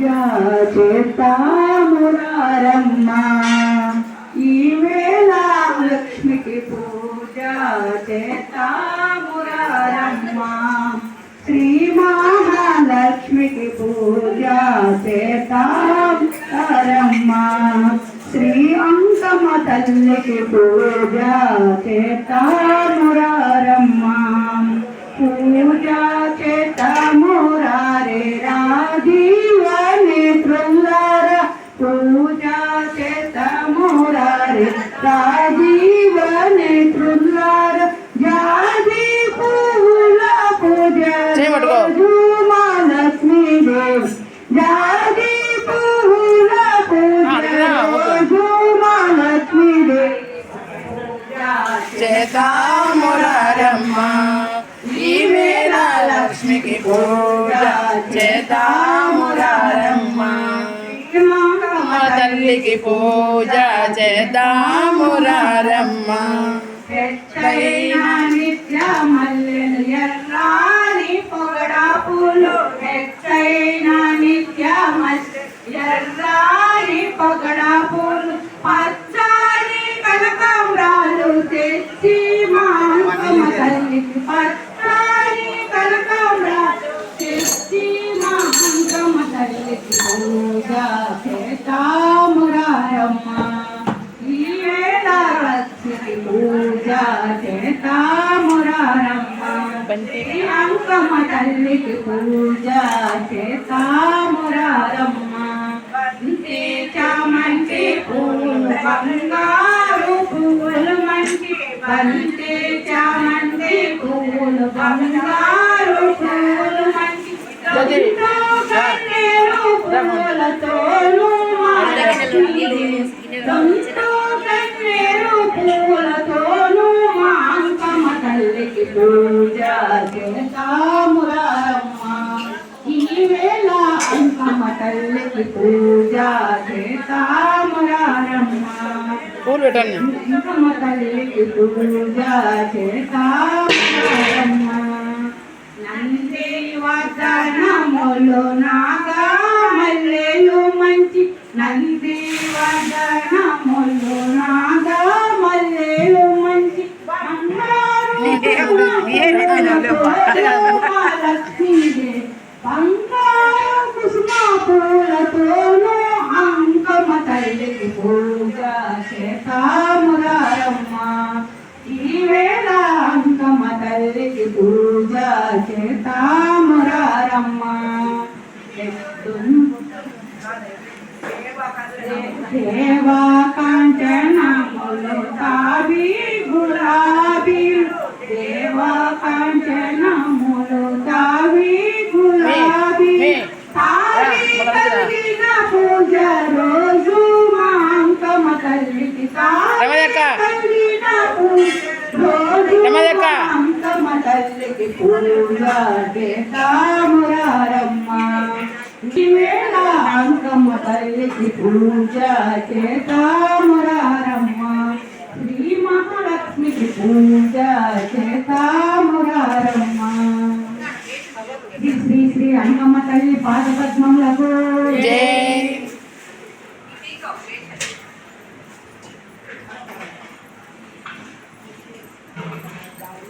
చేస్తామురారమ్మ ఈవేళ లక్ష్మికి పూజ చేస్తామురారమ్మ. శ్రీ మహాలక్ష్మికి పూజ చేస్తారమ్మ శ్రీ అంకమ తల్లికి పూజ చేస్తామురారమ్మ చేతామురారమ్మ ఈ లక్ష్మికి పూజ చేతామురారమ్మ మా తల్లికి పూజ చేతామురారమ్మ పూజ చేతామురారమ్మ ఈ వేళ లక్ష్మి పూజ చేతామురారమ్మ బంతి ఈ అంకమ్మ తల్లికి పూజ చేతామురారమ్మ బంతి చామంతి పూలు బంగారు పూలు మంచి బంతి చామంతి పూలు బంగారు పూలు మంచి పూలు పెట్టండి. అంకమ్మ తల్లికి పూజ మల్లెలు మంచి నంది వదనములు నాగా మల్లెలు మంచి బంగారు బంగారు కుసుమ పూలతోనూ అంకమ్మ తల్లికి పూజ చేతామురారమ్మ ఈ వేళ అంకమ్మ తల్లికి పూజ చేతామురారమ్మ దేవా కాంచనములు తాబి గులాబీ దేవా కాంచనములు తాబి గులాబీ మీ, కలిగిన పూజ రోజు మా తల్లికి తాబి కలిగిన పూజ రోజు మా తల్లికి పూజ చేతామురారమ్మ ఈ అంకమ్మ తల్లికి పూజ చేతామురారమ్మ. శ్రీ మహాలక్ష్మికి పూజ చేతామురారమ్మ. శ్రీ శ్రీ శ్రీ అంకమ్మ తల్లి పాదపద్మములకు. జై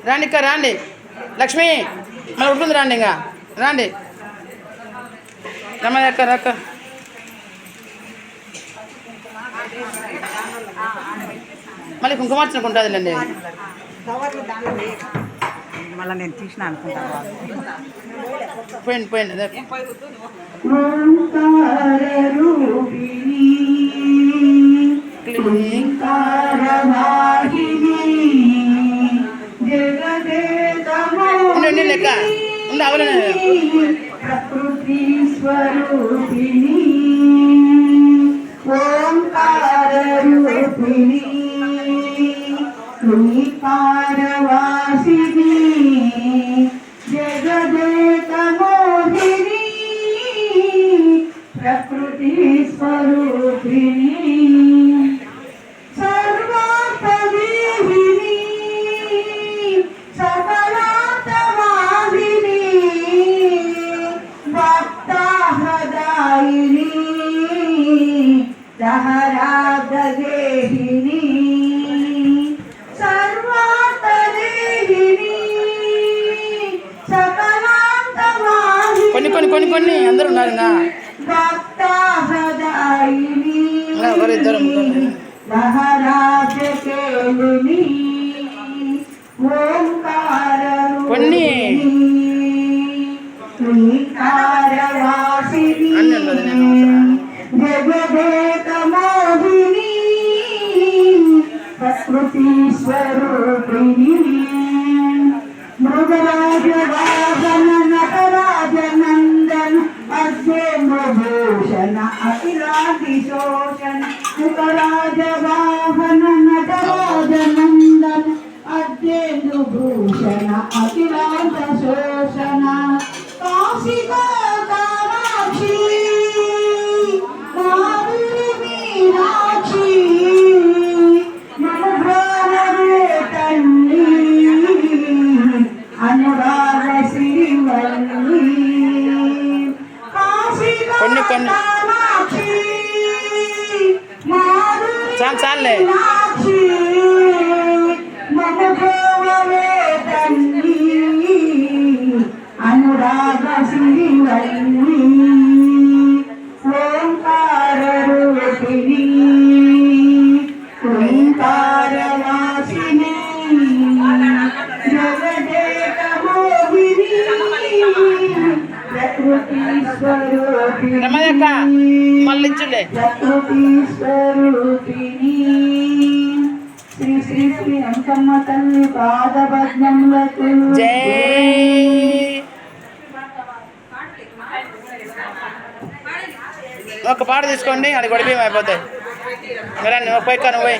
రండి అక్క లక్ష్మి మన ఉంటుంది రాండి ఇంకా. రాండి. రమ్మని అక్క రక్క మళ్ళీ కుంకుమార్చనకు ఉంటుందిలేండి మళ్ళీ నేను తీసిన అనుకుంటాను వాళ్ళు పోయింది పోయింది అదే ఓంకార రూపిణి ఓంకార వాహిని ఉండు, ఉండు, లెక్క. ఉండు, అవలనే. ప్రకృతి స్వరూపిణి ఓంకార రూపిణి ఓంకార వాసిని జగదేక మోహిని ప్రకృతి ఓంకార కొన్ని. శ్రీకారవాసిని అన్నీ ఉండదు నేను అవసరం. జగదేక మోహిని ప్రకృతి స్వరూపిణి మృగరాజ వాహన నటరాజ నందన అద్భూషణ అఖిలాది శోషణ మృగరాజ కొన్ని కొన్ని. కామాక్షి మాధురి చాలు అనురాగ శ్రీవల్లి ఓంకార రూపిణి ఓంకారవాసిని జగదేక మోహిని ప్రకృతి స్వరూపిణి రమయ్యక్క మళ్ళీ ఇచ్చులే ప్రకృతి స్వరూపిణి శ్రీ శ్రీ శ్రీ అంకమ్మ తల్లి పాదపద్మములకు జై ఒక పాట తీసుకోండి అది గొడిపి అయిపోతాయి. మరి నువ్వు పోయి నువ్వు పోయి.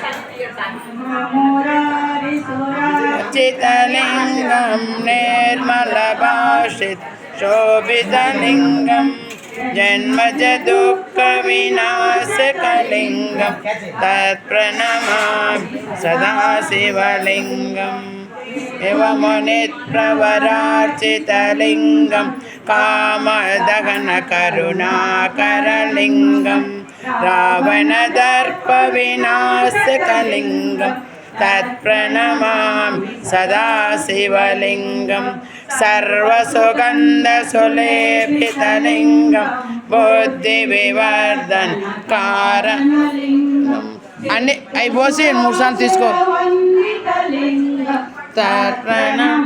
చితలింగం నిర్మల భాషిత్ శోభితలింగం జన్మజ దుఃఖ వినాశకలింగం తత్ప్రణమామి సదాశివలింగం ఇవ మునిత్ప్రవరార్చితలింగం కామదహన కరుణాకరలింగం రావణదర్ప వినాశకలింగం తత్ప్రణమామి సదా శివలింగం సర్వసుగంధసులేపితలింగం బుద్ధి వివర్ధన్ కారణలింగం అన్ని అవి పోసి మూడు సార్లు తీసుకో. తత్ప్రణం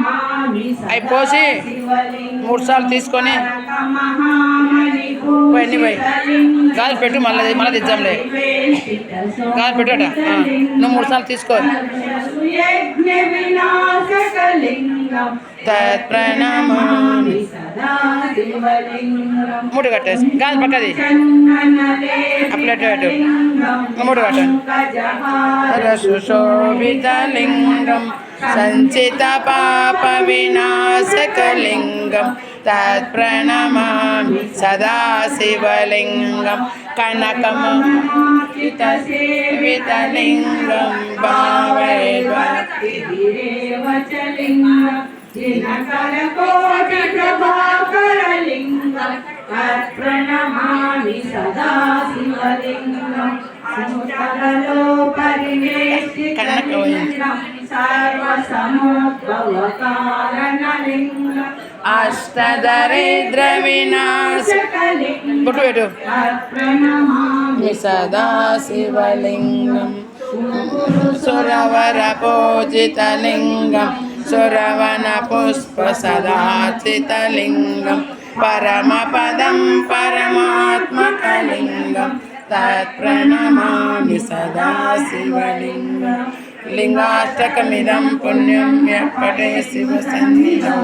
అవి పోసి మూడు సార్లు తీసుకొని పోయి పోయి. గాలి పెట్టు మళ్ళీ మళ్ళీ తెచ్చాంలే గాలి పెట్టట? నువ్వు మూడు సార్లు తీసుకో. తత్ప్రణమామి మూడు కట్టేసి. గాలి పక్కది అప్లెట్ పెట్టు మూడు కట్ట. సుశోభితలింగం సంచిత పాప వినాశకలింగం తత్ప్రణమామి సదా శివలింగం కనకమోహిత సేవితలింగం భావైర్వా దినకర కోటి ప్రభాకరలింగం ప్రణమామి సదా సదా శివలింగం సురవర పూజితలింగం సురవన పుష్ప సదాచితలింగం పరమపదం పరమాత్మకలింగం. తత్ప్రణమామి సదా శివలింగం లింగాష్టకమిదం పుణ్యం ఎప్పటే శివ సన్నిధం